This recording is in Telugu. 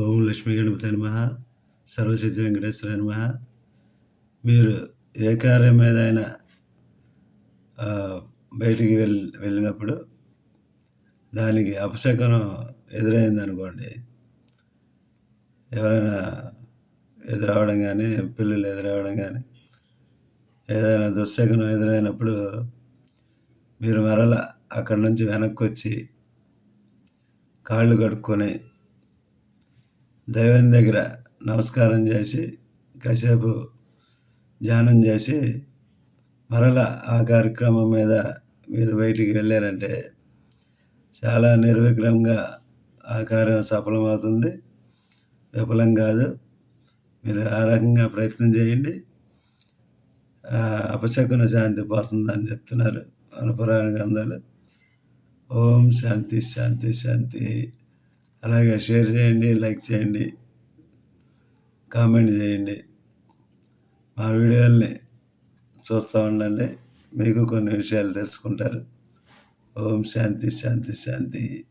ఓం లక్ష్మీ గణపతి నమ. సర్వసిద్ధి వెంకటేశ్వర నమ. మీరు ఏ కార్యం మీద అయినా బయటికి వెళ్ళి వెళ్ళినప్పుడు దానికి అపశకనం ఎదురైంది అనుకోండి. ఎవరైనా ఎదురవడం కానీ పిల్లలు ఎదురవడం కానీ ఏదైనా దుశ్శకనం ఎదురైనప్పుడు మీరు మరల అక్కడి నుంచి వెనక్కి వచ్చి కాళ్ళు కడుక్కొని దైవం దగ్గర నమస్కారం చేసి కాసేపు ధ్యానం చేసి మరల ఆ కార్యక్రమం మీద మీరు బయటికి వెళ్ళారంటే చాలా నిర్విఘ్నంగా ఆ కార్యం సఫలమవుతుంది. విఫలం కాదు. మీరు ఆ రకంగా ప్రయత్నం చేయండి. అపశకున శాంతి పోతుందని చెప్తున్నారు అనుపురాణ గ్రంథాలు. ఓం శాంతి శాంతి శాంతి. అలాగే షేర్ చేయండి లైక్ చేయండి కామెంట్ చేయండి. మా వీడియోల్ని చూస్తూ ఉండండి. మీకు కొన్ని విషయాలు తెలుసుకుంటారు. ఓం శాంతి శాంతి శాంతి.